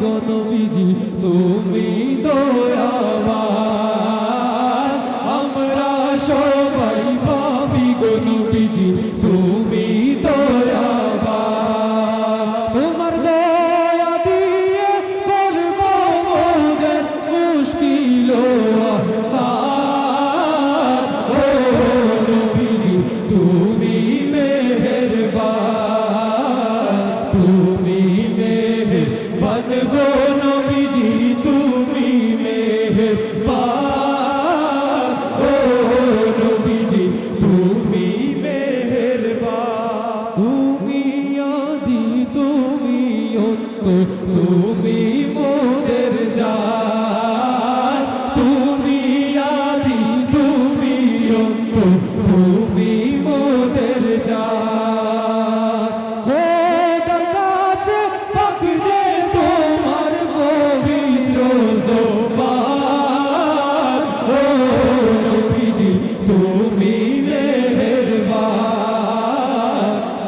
গণবিজি তুমি দয়া গো নবীজি তুমি মেহেরবান। ও নবীজি তুমি মেহেরবান। তুমি আদি তুমি মোদের তুমি মেহেরবান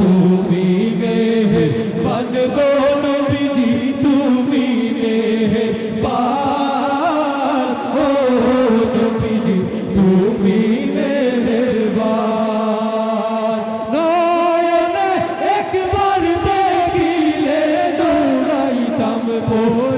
তুমি মেহেরবান গো নবীজি, তুমি মেহেরবান। ও নবীজি, তুমি মেহেরবান। নয়নে একবার দেখিলে দৌড়াইতাম পড়ে